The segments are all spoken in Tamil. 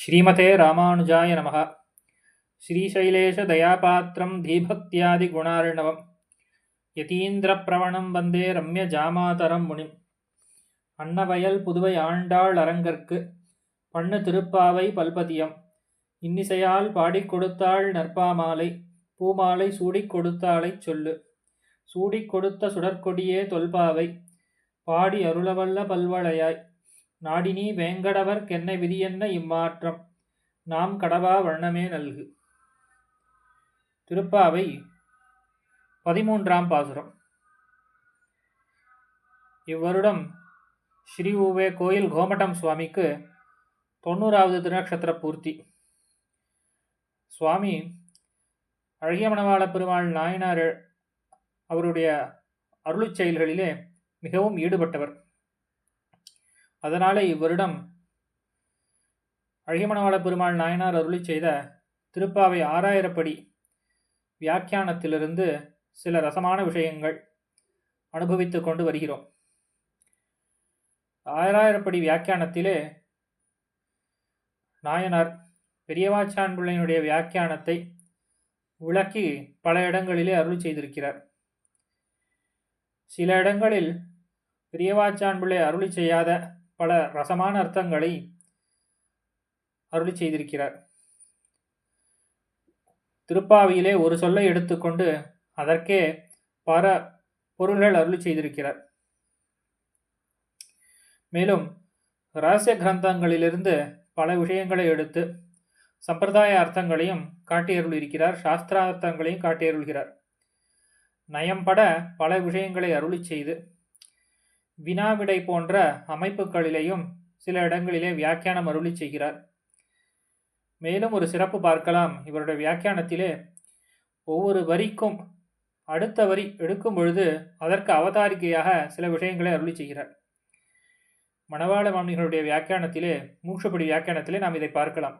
ஸ்ரீமதே ராமானுஜாய நமக. ஸ்ரீசைலேஷ தயாபாத்திரம் தீபக்தியாதிகுணார்ணவம் யதீந்திரப்பிரவணம் வந்தே ரம்ய ஜாமாதரம் முனி அன்னவயல் புதுவை ஆண்டாள் அரங்கற்கு பண்ணு திருப்பாவை பல்பதியம். இன்னிசையால் பாடிக் கொடுத்தாள் நற்பாமாலை பூமாலை சூடிக் கொடுத்தாளைச் சொல்லு. சூடிக் கொடுத்த சுடற்கொடியே தொல்பாவை பாடி அருளவல்ல பல்வளையாய். நாடினி வேங்கடவர் கென்ன விதியென்ன இம்மாற்றம்? நாம் கடவா வண்ணமே நல்கு. திருப்பாவை பதிமூன்றாம் பாசுரம். இவ்வருடம் ஸ்ரீ உவே கோயில் கோமட்டம் சுவாமிக்கு தொண்ணூறாவது திருநக்ஷத்திர பூர்த்தி. சுவாமி அழகிய மணவாள பெருமாள் நாயனார் அவருடைய அருளுச் செயல்களிலே மிகவும் ஈடுபட்டவர். அதனாலே இவ்வருடம் அழகிமணவாள பெருமாள் நாயனார் அருளி செய்த திருப்பாவை ஆறாயிரப்படி வியாக்கியானத்திலிருந்து சில ரசமான விஷயங்கள் அனுபவித்து கொண்டு வருகிறோம். ஆறாயிரப்படி வியாக்கியானத்திலே நாயனார் பெரியவாச்சான்புள்ளையினுடைய வியாக்கியானத்தை விளக்கி பல இடங்களிலே அருள் செய்திருக்கிறார். சில இடங்களில் பெரியவாச்சான்புள்ளை அருளி செய்யாத பல ரசமான அர்த்தங்களை அருளி செய்திருக்கிறார். திருப்பாவியிலே ஒரு சொல்லை எடுத்துக்கொண்டு அதற்கே பல பொருள்கள் அருளி செய்திருக்கிறார். மேலும் ரகசிய கிரந்தங்களிலிருந்து பல விஷயங்களை எடுத்து சம்பிரதாய அர்த்தங்களையும் காட்டியருளிருக்கிறார் சாஸ்திரார்த்தங்களையும் காட்டியருள்கிறார். நயம்பட பல விஷயங்களை அருளி செய்து வினாவிடை போன்ற அமைப்புகளிலேயும் சில இடங்களிலே வியாக்கியானம் அருளி செய்கிறார். மேலும் ஒரு சிறப்பு பார்க்கலாம். இவருடைய வியாக்கியானத்திலே ஒவ்வொரு வரிக்கும் அடுத்த வரி எடுக்கும் பொழுது அதற்கு அவதாரிக்கையாக சில விஷயங்களை அருளி செய்கிறார். மணவாள மாமிகளுடைய வியாக்கியானத்திலே மூஷப்படி வியாக்கியானத்திலே நாம் இதை பார்க்கலாம்.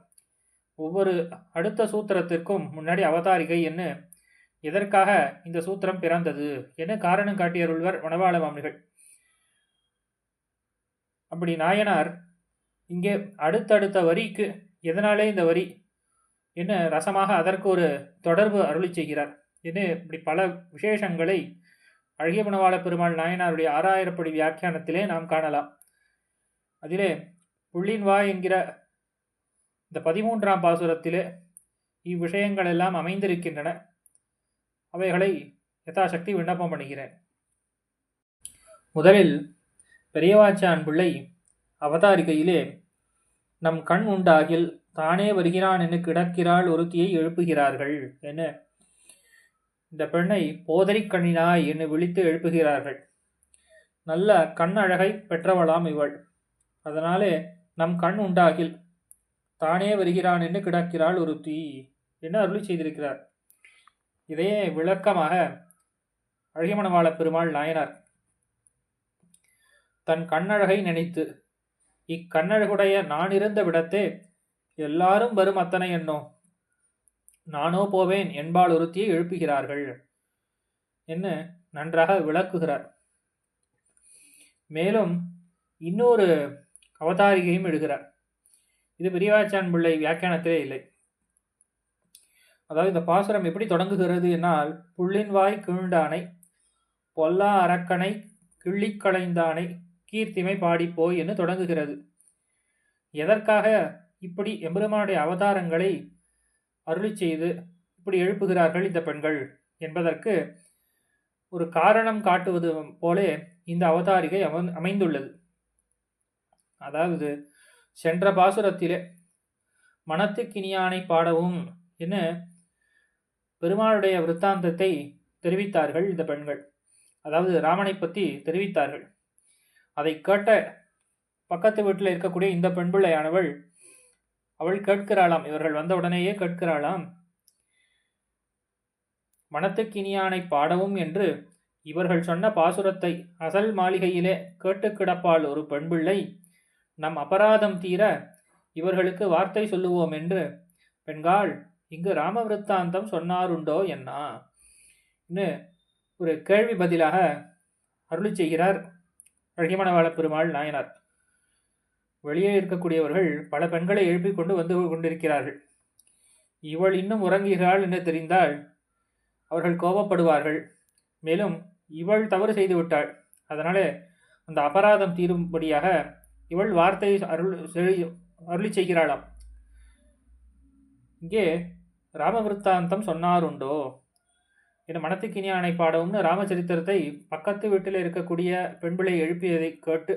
ஒவ்வொரு அடுத்த சூத்திரத்திற்கும் முன்னாடி அவதாரிகை என்ன? எதற்காக இந்த சூத்திரம் பிறந்தது? என காரணம் காட்டியருள்வர் மணவாள மாமிகள்? அப்படி நாயனார் இங்கே அடுத்தடுத்த வரிக்கு எதனாலே இந்த வரி? என்ன ரசமாக அதற்கு ஒரு தொடர்பு அருளி செய்கிறார்? என்ன இப்படி பல விசேஷங்களை அழகிய மணவாள பெருமாள் நாயனாருடைய ஆறாயிரப்படி வியாக்கியானத்திலே நாம் காணலாம். அதிலே புள்ளின் வா என்கிற இந்த பதிமூன்றாம் பாசுரத்திலே இவ்விஷயங்கள் எல்லாம் அமைந்திருக்கின்றன. அவைகளை யதாசக்தி விண்ணப்பம் பண்ணுகிறேன். முதலில் பெரியவாச்சான் பிள்ளை அவதாரிகையிலே நம் கண் உண்டாகில் தானே வருகிறான் என கிடக்கிறாள் ஒருத்தியை எழுப்புகிறார்கள் என இந்த பெண்ணை போதரிக்கண்ணினாய் என்று விழித்து எழுப்புகிறார்கள். நல்ல கண் அழகை பெற்றவளாம் இவள். அதனாலே நம் கண் உண்டாகில் தானே வருகிறான் என்று கிடக்கிறாள் ஒருத்தி என்று அருளி செய்திருக்கிறார். இதையே விளக்கமாக அழகிமணவாள பெருமாள் நாயனார் தன் கண்ணழகை நினைத்து இக்கண்ணழகுடைய நான் இருந்த விடத்தே எல்லாரும் வரும் அத்தனை என்னோ? நானோ போவேன் என்பால் ஒருத்தியை எழுப்புகிறார்கள். என்ன? நன்றாக விளக்குகிறார். மேலும் இன்னொரு அவதாரிகையும் எழுகிறார் இது பெரியவாச்சான் பிள்ளை வியாக்கியானத்திலே இல்லை. அதாவது இந்த பாசுரம் எப்படி தொடங்குகிறது என்னால் புள்ளின் வாய் கீழ்ந்தானை பொல்லா அரக்கனை கிள்ளிக்களைந்தானை கீர்த்திமை பாடிப்போய் என்று தொடங்குகிறது. எதற்காக இப்படி எம்பெருமானுடைய அவதாரங்களை அருளி செய்து இப்படி எழுப்புகிறார்கள் இந்த பெண்கள் என்பதற்கு ஒரு காரணம் காட்டுவது போலே இந்த அவதாரிகை அம அமைந்துள்ளது. அதாவது சென்ற பாசுரத்திலே மனத்துக்கினியானை பாடவும் என பெருமாளுடைய விற்த்தாந்தத்தை தெரிவித்தார்கள் இந்த பெண்கள். அதாவது ராமனை பற்றி தெரிவித்தார்கள். அதை கேட்ட பக்கத்து வீட்டில் இருக்கக்கூடிய இந்த பெண்பிள்ளையானவள் அவள் கேட்கிறாளாம். இவர்கள் வந்த உடனேயே கேட்கிறாளாம். மனத்துக்கினியானை பாடவும் என்று இவர்கள் சொன்ன பாசுரத்தை அசல் மாளிகையிலே கேட்டு கிடப்பாள் ஒரு பெண்பிள்ளை நம் அபராதம் தீர இவர்களுக்கு வார்த்தை சொல்லுவோம் என்று பெண்காள் இங்கு ராமவிருத்தாந்தம் சொன்னாருண்டோ என்ன ஒரு கேள்வி பதிலாக அருளி செய்கிறார். ரஹிமன பெருமாள் நாயனார். வெளியே இருக்கக்கூடியவர்கள் பல பெண்களை எழுப்பிக் கொண்டு வந்து கொண்டிருக்கிறார்கள். இவள் இன்னும் உறங்குகிறாள் என்று தெரிந்தால் அவர்கள் கோபப்படுவார்கள். மேலும் இவள் தவறு செய்து விட்டாள். அதனாலே அந்த அபராதம் தீரும்படியாக இவள் வார்த்தை அருள் செழி- அருளி செய்கிறாளாம். இங்கே ராமவிருத்தாந்தம் சொன்னாருண்டோ? என மனத்துக்கினியானை பாடவும்னு ராமச்சரித்திரத்தை பக்கத்து வீட்டில் இருக்கக்கூடிய பெண்பிளை எழுப்பியதை கேட்டு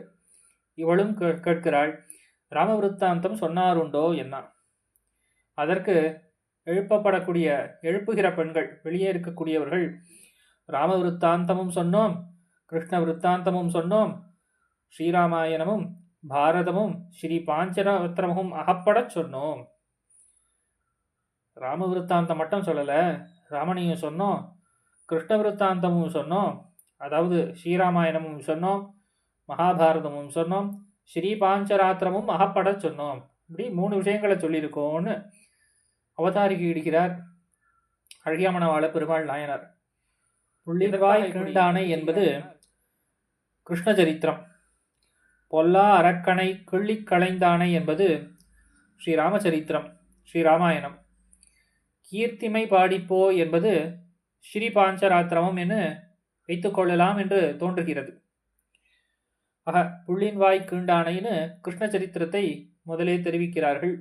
இவளும் கே- கேட்கிறாள். ராமவிருத்தாந்தம் சொன்னாருண்டோ என்ன அதற்கு எழுப்பப்படக்கூடிய எழுப்புகிற பெண்கள் வெளியே இருக்கக்கூடியவர்கள் ராம விருத்தாந்தமும் சொன்னோம் கிருஷ்ண விருத்தாந்தமும் சொன்னோம் ஸ்ரீராமாயணமும் பாரதமும் ஸ்ரீ பாஞ்சரத்ரமும் அகப்படச் சொன்னோம். ராம விருத்தாந்தம் மட்டும் சொல்லலை ராமனையும் சொன்னோம் கிருஷ்ண விருத்தாந்தமும் சொன்னோம். அதாவது ஸ்ரீராமாயணமும் சொன்னோம். மகாபாரதமும் சொன்னோம். ஸ்ரீ பாஞ்சராத்திரமும் அகப்படச் சொன்னோம். இப்படி மூணு விஷயங்களை சொல்லியிருக்கோன்னு அவதாரிக்கு இடுகிறார் அழகியாமணவாள பெருமாள் நாயனார். புள்ளிவாய் கீண்டானை என்பது கிருஷ்ண சரித்திரம் பொல்லா அரக்கனை கிள்ளிக் களைந்தானை என்பது ஸ்ரீ ராமச்சரித்திரம் ஸ்ரீ ராமாயணம் கீர்த்திமை பாடிப்போ என்பது ஸ்ரீ பாஞ்சராத்திரமம் என வைத்துக்கொள்ளலாம் என்று தோன்றுகிறது. ஆக புள்ளின் வாய் கீண்டானைன்னு கிருஷ்ண சரித்திரத்தை முதலே தெரிவிக்கிறார்கள்.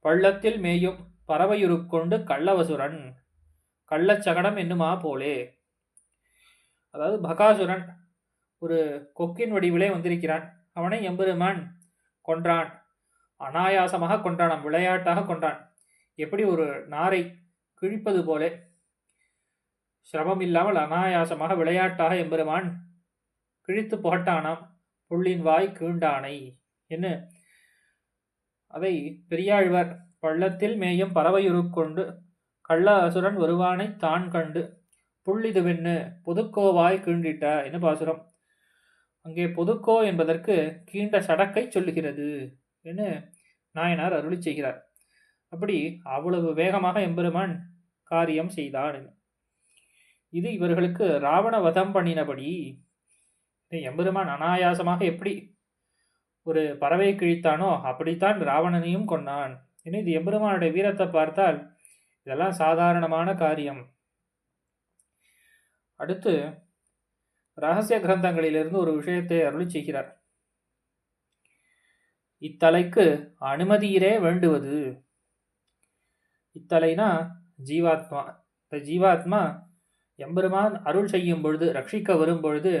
பள்ளத்தில் மேயும் பறவையுருக்கொண்டு கள்ளவசுரன் கள்ளச்சகடம் என்னுமா போலே. அதாவது பகாசுரன் ஒரு கொக்கின் வடிவிலே வந்திருக்கிறான். அவனை எம்பெருமான் கொன்றான். அனாயாசமாக கொன்றான். விளையாட்டாக கொன்றான். எப்படி ஒரு நாரை கிழிப்பது போலே. சிரமம் இல்லாமல் அனாயாசமாக விளையாட்டாக எம்பெருமான் கிழித்து புகட்டானாம். புள்ளின் வாய் கீண்டானை. என்ன? அதை பெரியாழ்வர் பள்ளத்தில் மேயும் பறவையுருக்கொண்டு கள்ள அசுரன் வருவானை தான் கண்டு புள்ளிதுவென்னு புதுக்கோவாய் கீண்டிட்ட என்ன பாசுரம். அங்கே புதுக்கோ என்பதற்கு கீண்ட சடக்கை சொல்லுகிறது. என்று நாயனார் அருளி செய்கிறார். அப்படி அவ்வளவு வேகமாக எம்பெருமான் காரியம் செய்தான் இது இவர்களுக்கு ராவண வதம் பண்ணினபடி எம்பெருமான் அனாயாசமாக எப்படி ஒரு பறவை கிழித்தானோ அப்படித்தான் ராவணனையும் கொன்னான். இன்னும் இது எம்பெருமானுடைய வீரத்தை பார்த்தால் இதெல்லாம் சாதாரணமான காரியம். அடுத்து ரகசிய கிரந்தங்களிலிருந்து ஒரு விஷயத்தை அருளி செய்கிறார். இத்தலைக்கு அனுமதியிலே வேண்டுவது. இத்தலைனா ஜீவாத்மா. இந்த ஜீவாத்மா எம்பெருமான் அருள் செய்யும் பொழுது ரட்சிக்க வரும் பொழுது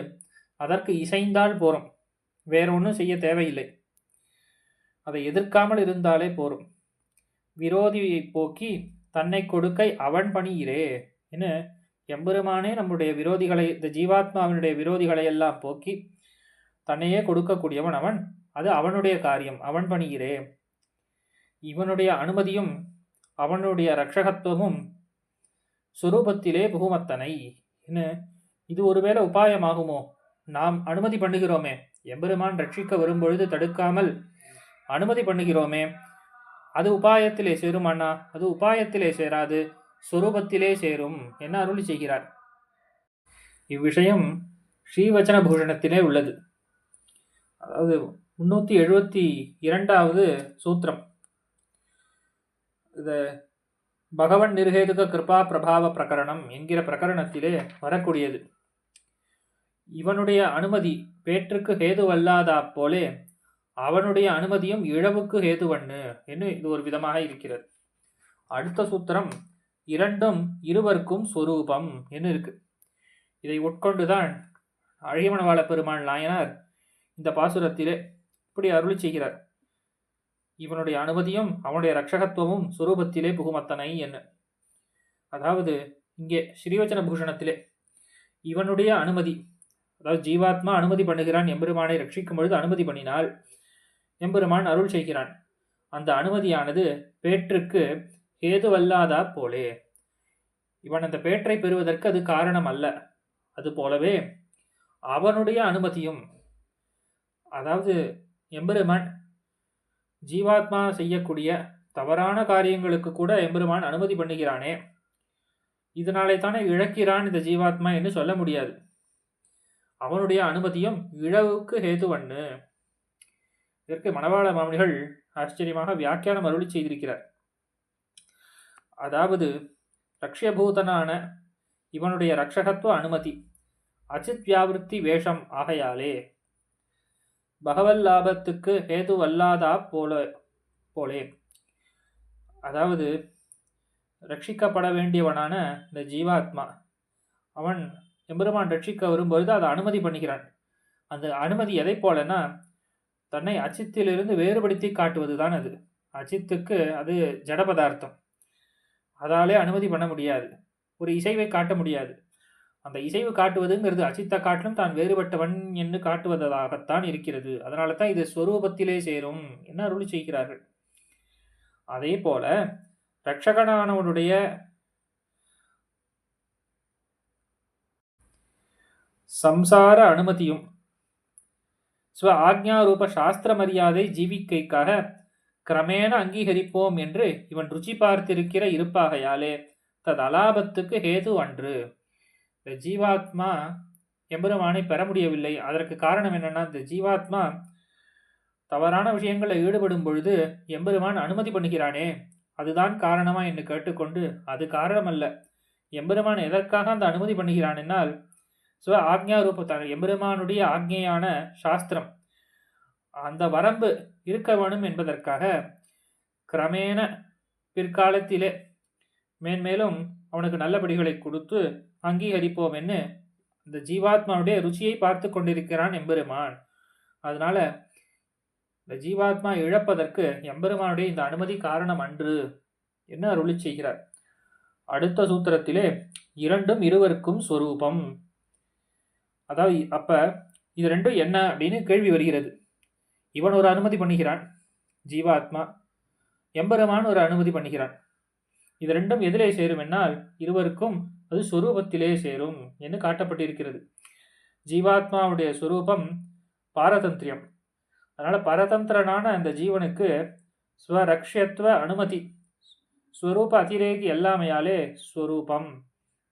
அதற்கு இசைந்தால் போகிறோம் வேற ஒன்றும் செய்ய தேவையில்லை. அதை எதிர்க்காமல் இருந்தாலே போரும். விரோதியை போக்கி தன்னை கொடுக்கை அவன் பணியிரே என்று எம்பெருமானே நம்முடைய விரோதிகளை இந்த ஜீவாத்மாவினுடைய விரோதிகளை எல்லாம் போக்கி தன்னையே கொடுக்கக்கூடியவன் அவன். அது அவனுடைய காரியம். அவன் பணியிரே இவனுடைய அனுமதியும் அவனுடைய ரட்சகத்துவமும் சுரூபத்திலே புகுமத்தனை. என்ன? இது ஒருவேளை உபாயமாகுமோ? நாம் அனுமதி பண்ணுகிறோமே. எம்பெருமான் ரட்சிக்க வரும்பொழுது தடுக்காமல் அனுமதி பண்ணுகிறோமே. அது உபாயத்திலே சேரும் அண்ணா. அது உபாயத்திலே சேராது. சுரூபத்திலே சேரும் என்ன அருளி செய்கிறார். இவ்விஷயம் ஸ்ரீவச்சன பூஷணத்திலே உள்ளது. அதாவது முன்னூற்றி எழுபத்தி இரண்டாவது சூத்திரம். இது பகவன் நிர்ஹேதுக கிருபா பிரபாவ பிரகரணம் என்கிற பிரகரணத்திலே வரக்கூடியது. இவனுடைய அனுமதி பேற்றுக்கு ஹேதுவல்லாதா போலே அவனுடைய அனுமதியும் இழவுக்கு ஹேதுவண்ணு என்று இது ஒரு விதமாக இருக்கிறது. அடுத்த சூத்திரம் இரண்டும் இருவருக்கும் சொரூபம் என்று இருக்கு. இதை உட்கொண்டுதான் அழகிமணவாள பெருமாள் நாயனார் இந்த பாசுரத்திலே இப்படி அருளி செய்கிறார். இவனுடைய அனுமதியும் அவனுடைய ரட்சகத்துவமும் சுரூபத்திலே புகுமத்தனை என்ன? அதாவது இங்கே ஸ்ரீவச்சன பூஷணத்திலே இவனுடைய அனுமதி அதாவது ஜீவாத்மா அனுமதி பண்ணுகிறான் எம்பெருமானை ரட்சிக்கும் பொழுது அனுமதி பண்ணினால் எம்பெருமான் அருள் செய்கிறான். அந்த அனுமதியானது பேற்றுக்கு ஏதுவல்லாதா போலே. இவன் அந்த பேற்றை பெறுவதற்கு அது காரணம் அல்ல அது போலவே அவனுடைய அனுமதியும் அதாவது எம்பெருமான் ஜீவாத்மா செய்யக்கூடிய தவறான காரியங்களுக்கு கூட எம்பெருமான் அனுமதி பண்ணுகிறானே. இதனாலே தானே இழக்கிறான் இந்த ஜீவாத்மா என்று சொல்ல முடியாது. அவனுடைய அனுமதியும் இழவுக்கு ஹேதுவண்ணு இதற்கு மணவாள மாமணிகள் ஆச்சரியமாக வியாக்கியானம் அருளி செய்திருக்கிறார். அதாவது ரக்ஷபூதனான இவனுடைய ரக்ஷகத்துவ அனுமதி அச்சித் வியாவிருத்தி வேஷம் ஆகையாலே பகவல் லாபத்துக்கு ஹேதுவல்லாதா போல போலே. அதாவது ரட்சிக்கப்பட வேண்டியவனான இந்த ஜீவாத்மா அவன் எம்பெருமான் ரட்சிக்க வரும்பொழுது அதை அனுமதி பண்ணிக்கிறான். அந்த அனுமதி எதை போலன்னா தன்னை அச்சித்திலிருந்து வேறுபடுத்தி காட்டுவது தான் அது. அஜித்துக்கு அது ஜட பதார்த்தம் அதாலே அனுமதி பண்ண முடியாது. ஒரு இசைவை காட்ட முடியாது. அந்த இசைவு காட்டுவதுங்கிறது அச்சித்த காட்டிலும் தான் வேறுபட்டவன் என்று காட்டுவதாகத்தான் இருக்கிறது. அதனால தான் இது ஸ்வரூபத்திலே சேரும் என்ன அருளி செய்கிறார்கள். அதே போல ரட்சகனானவனுடைய சம்சார அனுமதியும் ஸ்வ ஆக்ஞாரூப சாஸ்திர மரியாதை ஜீவிக்கைக்காக கிரமேண அங்கீகரிப்போம் என்று இவன் ருச்சி பார்த்திருக்கிற இருப்பாகையாலே தது அலாபத்துக்கு ஹேது அன்று. இந்த ஜீவாத்மா எம்பெருமானை பெற முடியவில்லை. அதற்கு காரணம் என்னென்னா இந்த ஜீவாத்மா தவறான விஷயங்களில் ஈடுபடும் பொழுது எம்பெருமான் அனுமதி பண்ணுகிறானே அதுதான் காரணமா என்று கேட்டுக்கொண்டு அது காரணம் அல்ல எம்பெருமான் எதற்காக அந்த அனுமதி பண்ணுகிறான் என்னால் சிவ ஆக்ஞா ரூபத்தான் எம்பெருமானுடைய ஆக்ஞையான சாஸ்திரம். அந்த வரம்பு இருக்க வேணும் என்பதற்காக கிரமேண பிற்காலத்திலே மேன்மேலும் அவனுக்கு நல்லபடிகளை கொடுத்து அங்கீகரிப்போம் என்று இந்த ஜீவாத்மாவுடைய ருச்சியை பார்த்து கொண்டிருக்கிறான் எம்பெருமான். அதனால இந்த ஜீவாத்மா இழப்பதற்கு எம்பெருமானுடைய இந்த அனுமதி காரணம் அன்று என்ன அருளி செய்கிறார். அடுத்த சூத்திரத்திலே இரண்டும் இருவருக்கும் ஸ்வரூபம் அதாவது அப்ப இது ரெண்டும் என்ன அப்படின்னு கேள்வி வருகிறது. இவன் ஒரு அனுமதி பண்ணுகிறான் ஜீவாத்மா. எம்பெருமான் ஒரு அனுமதி பண்ணுகிறான். இது ரெண்டும் எதிலே சேரும் என்னால் இருவருக்கும் அது சொரூபத்திலே சேரும் என்று காட்டப்பட்டிருக்கிறது. ஜீவாத்மாவுடைய சொரூபம் பாரதந்திரியம். அதனால் பரதந்திரனான அந்த ஜீவனுக்கு ஸ்வரக்ஷத்வ அனுமதி. ஸ்வரூப அதிரேகி எல்லாமையாலே ஸ்வரூபம்.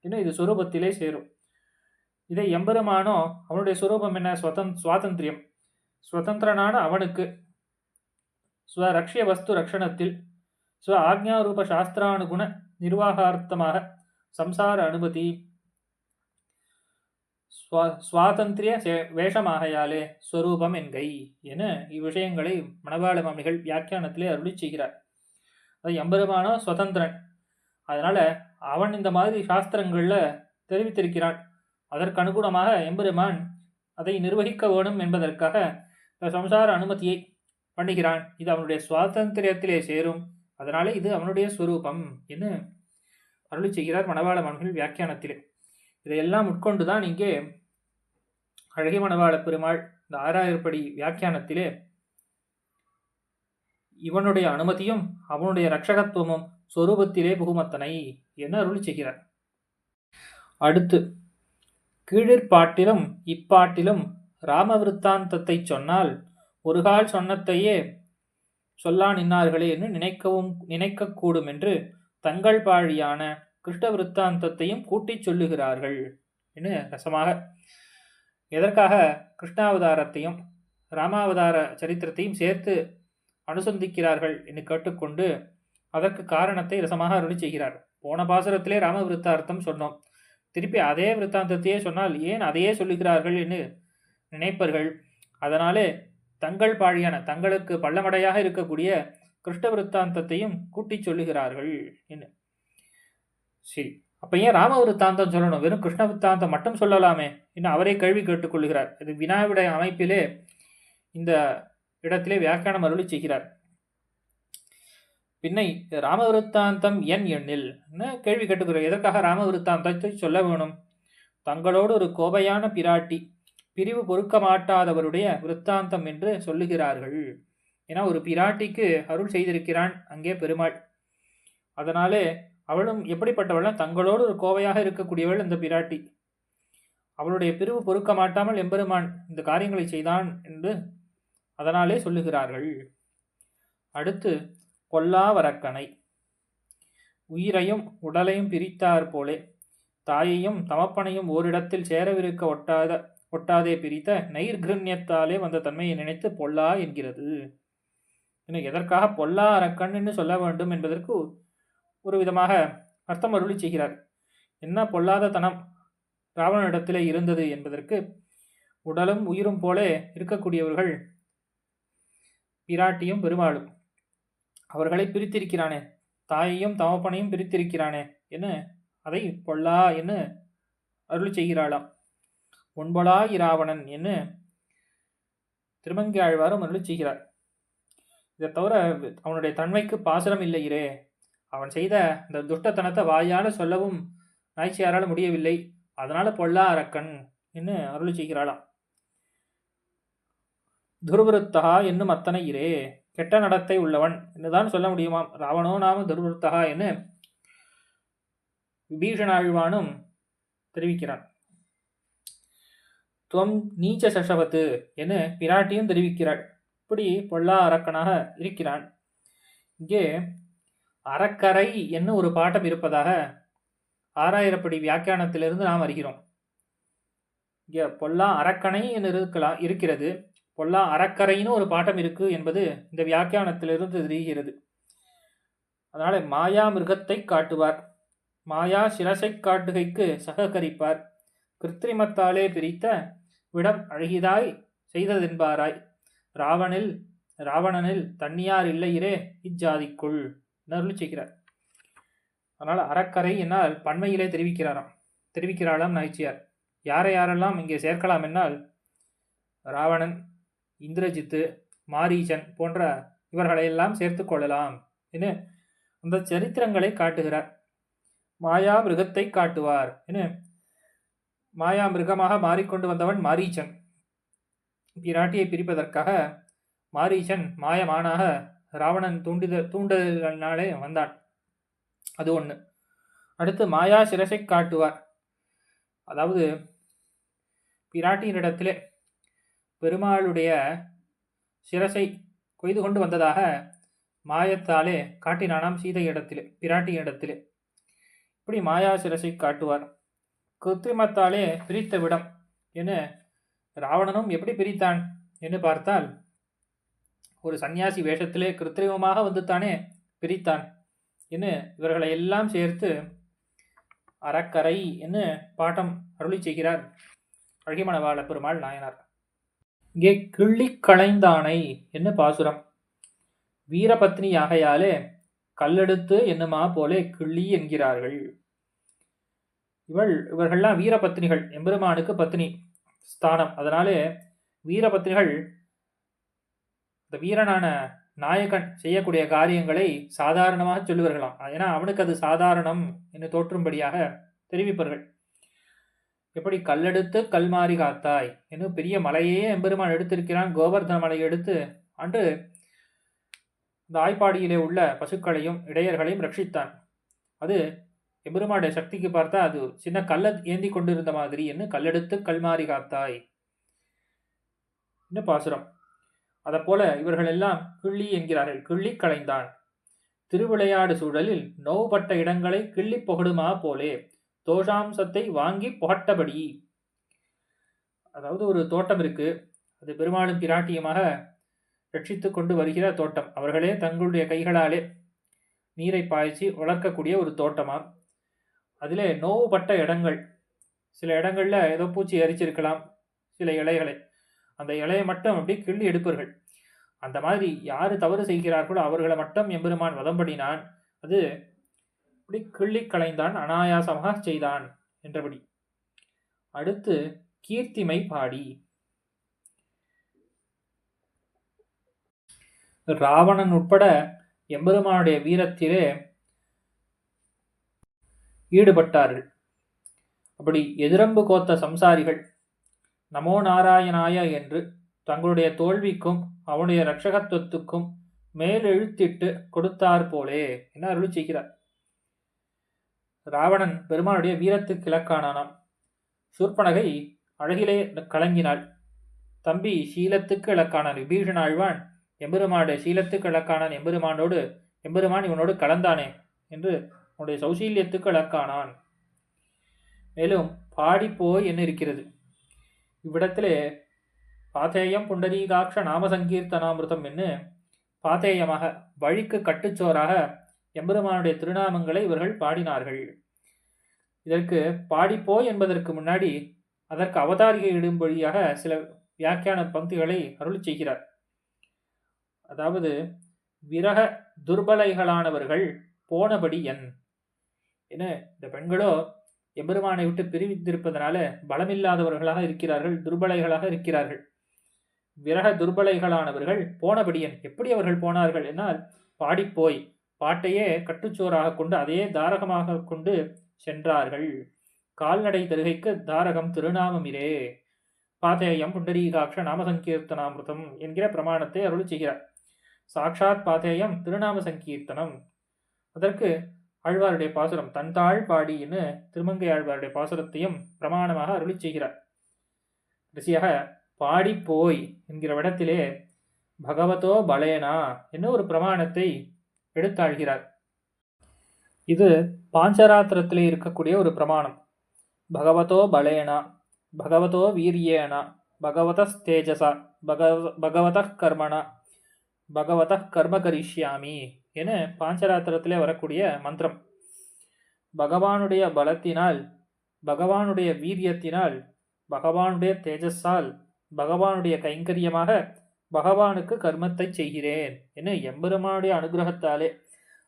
இன்னும் இது சொரூபத்திலே சேரும். இதை எம்பெருமானோ அவனுடைய சுரூபம் என்ன? ஸ்வதன் சுவாதந்திரியம். சுதந்திரனான அவனுக்கு ஸ்வரக்ஷிய வஸ்து ரக்ஷணத்தில் ஸ்வ ஆக்ஞாரூப சாஸ்திரானுகுண நிர்வாகார்த்தமாக சம்சார அனுமதி சுவாதந்திரிய வேஷமாகையாலே ஸ்வரூபம் என்கை என இவ்விஷயங்களை மணவாள மாமிகள் வியாக்கியானத்திலே அருளி செய்கிறார். அது எம்பெருமானோ சுதந்திரன். அதனால் அவன் இந்த மாதிரி சாஸ்திரங்களில் தெரிவித்திருக்கிறான். அதற்கு அனுகுணமாக எம்பெருமான் அதை நிர்வகிக்க வேணும் என்பதற்காக சம்சார அனுமதியை பண்ணுகிறான் இது அவனுடைய சுவாதந்திரியத்திலே சேரும். அதனாலே இது அவனுடைய ஸ்வரூபம் என்று அருளி செய்கிறார் மணவாள மன்கள் வியாக்கியானத்திலே. இதையெல்லாம் உட்கொண்டுதான் இங்கே அழகி மணவாள பெருமாள் இந்த ஆறாயிரப்படி வியாக்கியானத்திலே இவனுடைய அனுமதியும் அவனுடைய ரட்சகத்துவமும் சொரூபத்திலே புகுமத்தனை என அருள் செய்கிறார். அடுத்து கீழிற்பாட்டிலும் இப்பாட்டிலும் ராமவிருத்தாந்தத்தை சொன்னால் ஒரு கால் சொன்னத்தையே சொல்லா நின்னார்களே என்று நினைக்கவும் நினைக்கக்கூடும் என்று தங்கள் பாழியான கிருஷ்ண விற்த்தாந்தத்தையும் கூட்டிச் சொல்லுகிறார்கள். என்று ரசமாக. எதற்காக கிருஷ்ணாவதாரத்தையும் ராமாவதார சரித்திரத்தையும் சேர்த்து அனுசந்திக்கிறார்கள் என்று கேட்டுக்கொண்டு அதற்கு காரணத்தை ரசமாக அருளி செய்கிறார். போன பாசுரத்திலே ராம விருத்தார்த்தம் சொன்னோம். திருப்பி அதே விருத்தாந்தத்தையே சொன்னால் ஏன் அதையே சொல்லுகிறார்கள் என்று நினைப்பர்கள். அதனாலே தங்கள் பாழியான தங்களுக்கு பள்ளமடையாக இருக்கக்கூடிய கிருஷ்ண விருத்தாந்தத்தையும் கூட்டிச் சொல்லுகிறார்கள் என்ன சரி அப்போ ஏன் ராம விருத்தாந்தம் சொல்லணும்? வெறும் கிருஷ்ண விருத்தாந்தம் மட்டும் சொல்லலாமே இன்னும் அவரே கேள்வி கேட்டுக்கொள்கிறார் இது வினாவிட அமைப்பிலே இந்த இடத்திலே வியாக்கியானம் அருளி செய்கிறார். பின்னை ராமவிருத்தாந்தம் என் எண்ணில் கேள்வி கேட்டுக்கிறார்? எதற்காக ராமவிருத்தாந்தத்தை சொல்ல வேணும்? தங்களோடு ஒரு கோபையான பிராட்டி பிரிவு பொறுக்க மாட்டாதவருடைய விருத்தாந்தம் என்று சொல்லுகிறார்கள். ஏன்னா ஒரு பிராட்டிக்கு அருள் செய்திருக்கிறான் அங்கே பெருமாள். அதனாலே அவளும் எப்படிப்பட்டவளும் தங்களோடு ஒரு கோவையாக இருக்கக்கூடியவள் இந்த பிராட்டி. அவளுடைய பிரிவு பொறுக்க மாட்டாமல் எம்பெருமான் இந்த காரியங்களை செய்தான் என்று அதனாலே சொல்லுகிறார்கள். அடுத்து கொல்லாவரக்கனை. உயிரையும் உடலையும் பிரித்தார் போலே. தாயையும் தமப்பனையும் ஓரிடத்தில் சேரவிருக்க ஒட்டாத ஒட்டாதே பிரித்த நைர்கிருண்யத்தாலே வந்த தன்மையை நினைத்து பொல்லா என்கிறது. என்னை எதற்காக பொல்லா அரக்கன் என்று சொல்ல வேண்டும் என்பதற்கு ஒரு விதமாக அர்த்தம் அருளி செய்கிறார். என்ன பொல்லாத தனம் ராவணனிடத்தில் இருந்தது என்பதற்கு உடலும் உயிரும் போலே இருக்கக்கூடியவர்கள் பிராட்டியும் பெருமாளும். அவர்களை பிரித்திருக்கிறானே தாயையும் தமப்பனையும் பிரித்திருக்கிறானே என்ன அதை பொல்லா என்று அருள் செய்கிறாளாம். ஒன்பலா இராவணன் என்று திருமங்கி ஆழ்வாரும் அருள் செய்கிறார். இதை தவிர அவனுடைய தன்மைக்கு பாசனம் இல்லையிரே அவன் செய்த இந்த துஷ்டத்தனத்தை வாயால் சொல்லவும் நாய்ச்சியாரால் முடியவில்லை. அதனால பொல்லா அரக்கன் என்று அருள் செய்கிறாளாம். துருவருத்தகா என்னும் அத்தனை இரே. கெட்ட நடத்தை உள்ளவன் என்றுதான் சொல்ல முடியுமாம். ராவணோ நாம துருவருத்தகா என்று விபீஷணாழ்வானும் தெரிவிக்கிறான். துவம் நீச்ச சஷவத்து என பிராட்டியும் தெரிவிக்கிறாள். இப்படி பொல்லா அரக்கனாக இருக்கிறான். இங்கே அறக்கரை என்ன ஒரு பாட்டம் இருப்பதாக ஆறாயிரப்படி வியாக்கியானத்திலிருந்து நாம் அறிகிறோம். இங்கே பொல்லா அரக்கனை என்று இருக்கலாம் இருக்கிறது. பொல்லா அறக்கரைன்னு ஒரு பாட்டம் இருக்கு என்பது இந்த வியாக்கியானத்திலிருந்து தெரிகிறது. அதனால் மாயா மிருகத்தை காட்டுவார். மாயா சிரசை காட்டுகைக்கு சககரிப்பார். கிருத்திரிமத்தாலே பிரித்த விடம் அழகிதாய் செய்ததென்பாராய். ராவணில் ராவணனில் தண்ணியார் இல்லையிரே இஜாதிக்குள் அருள் செய்கிறார். அதனால் அறக்கரை என்னால் பன்மையிலே தெரிவிக்கிறாராம். தெரிவிக்கிறாளாம் நாய்ச்சியார். யாரை யாரெல்லாம் இங்கே சேர்க்கலாம் என்னால் ராவணன் இந்திரஜித்து மாரீச்சன் போன்ற இவர்களையெல்லாம் சேர்த்து கொள்ளலாம் என அந்த சரித்திரங்களை காட்டுகிறார். மாயா மிருகத்தை காட்டுவார் என மாயா மிருகமாக மாறிக்கொண்டு வந்தவன் மாரீச்சன் இராட்டியை பிரிப்பதற்காக மாரீசன் மாயமானாக ராவணன் தூண்டித தூண்டுதலினாலே வந்தான். அது ஒன்று அடுத்து மாயா சிரசை காட்டுவார். அதாவது பிராட்டியினிடத்திலே பெருமாளுடைய சிரசை கொய்து கொண்டு வந்ததாக மாயத்தாலே காட்டினானாம் சீதை இடத்திலே பிராட்டி இடத்திலே இப்படி மாயா சிரசை காட்டுவார். கிருத்திரிமத்தாலே பிரித்த விடம் என ராவணனும் எப்படி பிரித்தான்? என்று பார்த்தால் ஒரு சந்நியாசி வேஷத்திலே கிருத்திரிமமாக வந்துத்தானே பிரித்தான்? என்று இவர்களை எல்லாம் சேர்த்து அறக்கரை என்று பாட்டம் அருளி செய்கிறார் அழகிமணவாள பெருமாள் நாயனார். இங்கே கிள்ளி களைந்தானை என்ன பாசுரம். வீரபத்னி ஆகையாலே கல்லெடுத்து என்னுமா போலே கிள்ளி என்கிறார்கள். இவள் இவர்கள்லாம் வீரபத்னிகள் எம்பெருமானுக்கு பத்னி. ஸ்தானம். அதனாலே வீரபத்ரிகள் இந்த வீரனான நாயகன் செய்யக்கூடிய காரியங்களை சாதாரணமாக சொல்லுவார்களாம். ஏன்னா அவனுக்கு அது சாதாரணம் என்று தோற்றும்படியாக தெரிவிப்பார்கள். எப்படி? கல்லெடுத்து கல்மாரி காத்தாய் என்னும் பெரிய மலையே எம்பெருமான் எடுத்திருக்கிறான். கோவர்தன மலையை எடுத்து அன்று இந்த ஆய்ப்பாடியிலே உள்ள பசுக்களையும் இடையர்களையும் ரட்சித்தான். அது எம்பெருமாடைய சக்திக்கு பார்த்தா அது சின்ன கல்லை ஏந்தி கொண்டிருந்த மாதிரி என்று கல்லெடுத்து கல்மாறி காத்தாய். இன்னும் பாசுரம்? அதை போல இவர்கள் எல்லாம் கிள்ளி என்கிறார்கள். கிள்ளி களைந்தான் திருவிளையாடு சூழலில் நோவுபட்ட இடங்களை கிள்ளி புகடுமா போலே? தோஷாம்சத்தை வாங்கி புகட்டபடி. அதாவது ஒரு தோட்டம் இருக்கு. அது பெருமாளும் பிராட்டியமாக ரட்சித்து கொண்டு வருகிற தோட்டம். அவர்களே தங்களுடைய கைகளாலே நீரை பாய்ச்சி வளர்க்கக்கூடிய ஒரு தோட்டமாக அதிலே நோவுபட்ட இடங்கள். சில இடங்களில் ஏதோ பூச்சி எரிச்சிருக்கலாம் சில இலைகளை. அந்த இலையை மட்டும் அப்படி கிள்ளி எடுப்பார்கள். அந்த மாதிரி யார் தவறு செய்கிறார்களோ அவர்களை மட்டும் எம்பெருமான் வதம்படினான். அது இப்படி கிள்ளி களைந்தான் அனாயாசமாக செய்தான் என்றபடி. அடுத்து கீர்த்திமை பாடி. ராவணன் உட்பட எம்பெருமானுடைய வீரத்திலே ஈடுபட்டார்கள். அப்படி எதிரம்பு கோத்த சம்சாரிகள் நமோ நாராயணாய என்று தங்களுடைய தோல்விக்கும் அவனுடைய ரட்சகத்துவத்துக்கும் மேலெழுத்திட்டு கொடுத்தார் போலே என அருள் செய்கிறார். ராவணன் பெருமானுடைய வீரத்துக்கு இலக்கானானாம் சூர்பனகை அழகிலே கலங்கினாள். தம்பி சீலத்துக்கு இலக்கானான் விபீஷன் ஆழ்வான் எம்பெருமானுடைய சீலத்துக்கு இலக்கானான் எம்பெருமானோடு எம்பெருமான் இவனோடு கலந்தானே என்று உன்னுடைய சௌசீல்யத்துக்கு இலக்கானான். மேலும் பாடிப்போய் என்ன இருக்கிறது? இவ்விடத்திலே பாத்தேயம் புண்டரீகாட்ச நாம சங்கீர்த்தனாமிருதம் என்று பாத்தேயமாக வழிக்கு கட்டுச்சோறாக எம்பெருமானுடைய திருநாமங்களை இவர்கள் பாடினார்கள். இதற்கு பாடிப்போ என்பதற்கு முன்னாடி அதற்கு அவதாரிகை இடும்படியாக சில வியாக்கியான பங்குகளை அருள் செய்கிறார். அதாவது விரக துர்பலைகளானவர்கள் போனபடி என். என இந்த பெண்களோ எம்பெருமானை விட்டு பிரிவித்திருப்பதனால பலமில்லாதவர்களாக இருக்கிறார்கள் துர்பலைகளாக இருக்கிறார்கள். விரக துர்பலைகளானவர்கள் போனபடியன் எப்படி அவர்கள் போனார்கள் என்னால் பாடிப்போய் பாட்டையே கட்டுச்சோறாக கொண்டு அதே தாரகமாக கொண்டு சென்றார்கள். கால்நடை தருகைக்கு தாரகம் திருநாமமிரே. பாத்தேயம் புண்டரீகாட்ச நாமசங்கீர்த்தனாமிருதம் என்கிற பிரமாணத்தை அருள் செய்கிறார். சாட்சாத் பாத்தேயம் திருநாம சங்கீர்த்தனம் அதற்கு ஆழ்வாருடைய பாசுரம் தன்தாள் பாடின்னு திருமங்கை ஆழ்வாருடைய பாசுரத்தையும் பிரமாணமாக அருளி செய்கிறார். கடைசியாக பாடிப்போய் என்கிற இடத்திலே பகவதோ பலேனா என்ன ஒரு பிரமாணத்தை எடுத்தாழ்கிறார். இது பாஞ்சராத்திரத்திலே இருக்கக்கூடிய ஒரு பிரமாணம். பகவதோ பலேனா பகவதோ வீரியேனா பகவதஸ்தேஜசா பகவ பகவத கர்மணா பகவத கர்ம கரிஷ்யாமி என பாஞ்சராத்திரத்திலே வரக்கூடிய மந்திரம். பகவானுடைய பலத்தினால் பகவானுடைய வீரியத்தினால் பகவானுடைய தேஜஸால் பகவானுடைய கைங்கரியமாக பகவானுக்கு கர்மத்தை செய்கிறேன் என எம்பெருமானுடைய அனுகிரகத்தாலே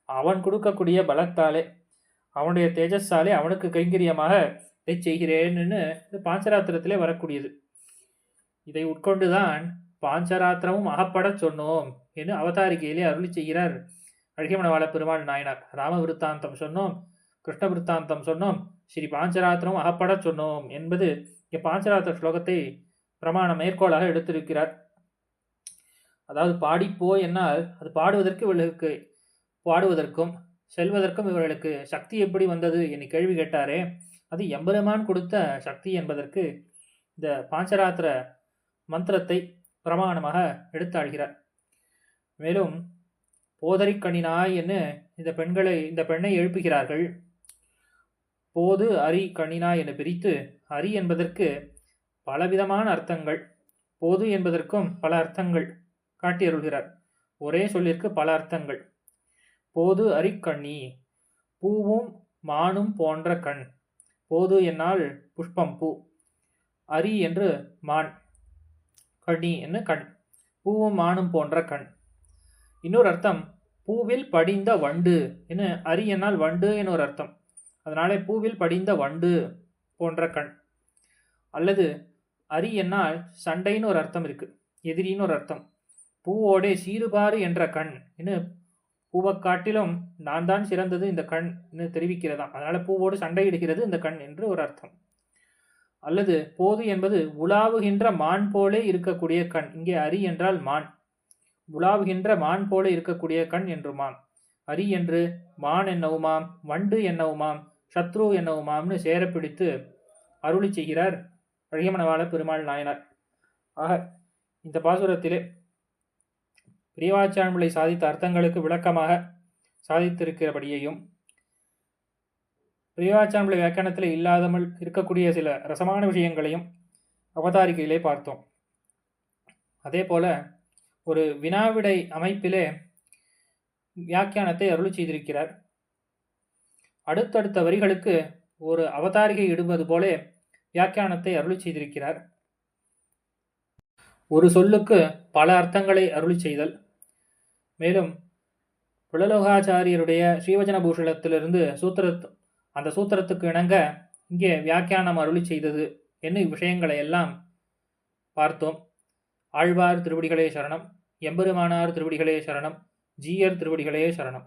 அவன் கொடுக்கக்கூடிய பலத்தாலே அவனுடைய தேஜஸாலே அவனுக்கு கைங்கரியமாக இதை செய்கிறேன்னு பாஞ்சராத்திரத்திலே வரக்கூடியது. இதை உட்கொண்டுதான் பாஞ்சராத்திரமும் அகப்படச் சொன்னோம் என்று அவதாரிகையிலே அருளி செய்கிறார் அழகிமணவாள பெருமாள் நாயனார். ராம விருத்தாந்தம் சொன்னோம். கிருஷ்ண விருத்தாந்தம் சொன்னோம். ஸ்ரீ பாஞ்சராத்திரம் அகப்படச் சொன்னோம் என்பது இப்பாஞ்சராத்திர ஸ்லோகத்தை பிரமாண மேற்கோளாக எடுத்திருக்கிறார். அதாவது பாடிப்போ என்னால் அது பாடுவதற்கு இவர்களுக்கு பாடுவதற்கும் செல்வதற்கும் இவர்களுக்கு சக்தி எப்படி வந்தது என்று கேள்வி கேட்டாரே. அது எம்பெருமான் கொடுத்த சக்தி என்பதற்கு இந்த பாஞ்சராத்திர மந்திரத்தை பிரமாணமாக எடுத்தாள்கிறார். மேலும் போதரிக்கணினாய் என்று இந்த பெண்களை இந்த பெண்ணை எழுப்புகிறார்கள். போது அரி கணினா என பிரித்து அரி என்பதற்கு பலவிதமான அர்த்தங்கள். போது என்பதற்கும் பல அர்த்தங்கள் காட்டியருள்கிறார். ஒரே சொல்லிற்கு பல அர்த்தங்கள். போது அரிக்கண்ணி பூவும் மானும் போன்ற கண். போது என்னால் புஷ்பம் பூ. அரி என்று மான். கண்ணி என்று கண். பூவும் மானும் போன்ற கண். இன்னொரு அர்த்தம் பூவில் படிந்த வண்டு என்ன அரியனால் என்னால் வண்டு என ஒரு அர்த்தம். அதனாலே பூவில் படிந்த வண்டு போன்ற கண். அல்லது அரியனால் என்னால் சண்டைன்னு ஒரு அர்த்தம் இருக்கு. எதிரின்னு ஒரு அர்த்தம். பூவோடே சீறுபாறு என்ற கண் என்று பூவை காட்டிலும் நான் தான் சிறந்தது இந்த கண் என்று தெரிவிக்கிறதாம். அதனால பூவோடு சண்டையிடுகிறது இந்த கண் என்று ஒரு அர்த்தம். அல்லது போது என்பது உலாவுகின்ற மான் போலே இருக்கக்கூடிய கண். இங்கே அரி என்றால் மான். உலாவுகின்ற மான் போல இருக்கக்கூடிய கண் என்றுமாம். அரி என்று மான் என்னவுமாம் வண்டு என்னவுமாம் சத்ரு என்னவுமாம்னு சேரப்பிடித்து அருளி செய்கிறார் அழகியமனவாள பெருமாள் நாயனார். ஆக இந்த பாசுரத்திலே பிரியவாச்சான்மொழி சாதித்த அர்த்தங்களுக்கு விளக்கமாக சாதித்திருக்கிறபடியையும் பிரியவாச்சான்மொழி வியாக்கியானத்தில் இல்லாதமல் இருக்கக்கூடிய சில ரசமான விஷயங்களையும் அவதாரிகையிலே பார்த்தோம். அதே போல ஒரு வினாவிடை அமைப்பிலே வியாக்கியானத்தை அருள் செய்திருக்கிறார். அடுத்தடுத்த வரிகளுக்கு ஒரு அவதாரிகை இடுவது போலே வியாக்கியானத்தை அருள் செய்திருக்கிறார். ஒரு சொல்லுக்கு பல அர்த்தங்களை அருளி செய்தல். மேலும் புலலோகாச்சாரியருடைய ஸ்ரீவஜன பூஷணத்திலிருந்து சூத்திர அந்த சூத்திரத்துக்கு இணங்க இங்கே வியாக்கியானம் அருளி செய்தது என்னும் விஷயங்களை எல்லாம் பார்த்தோம். ஆழ்வார் திருவடிகளே சரணம். எம்பெருமானார் திருவடிகளே சரணம் ஜீயர் திருவடிகளே சரணம்.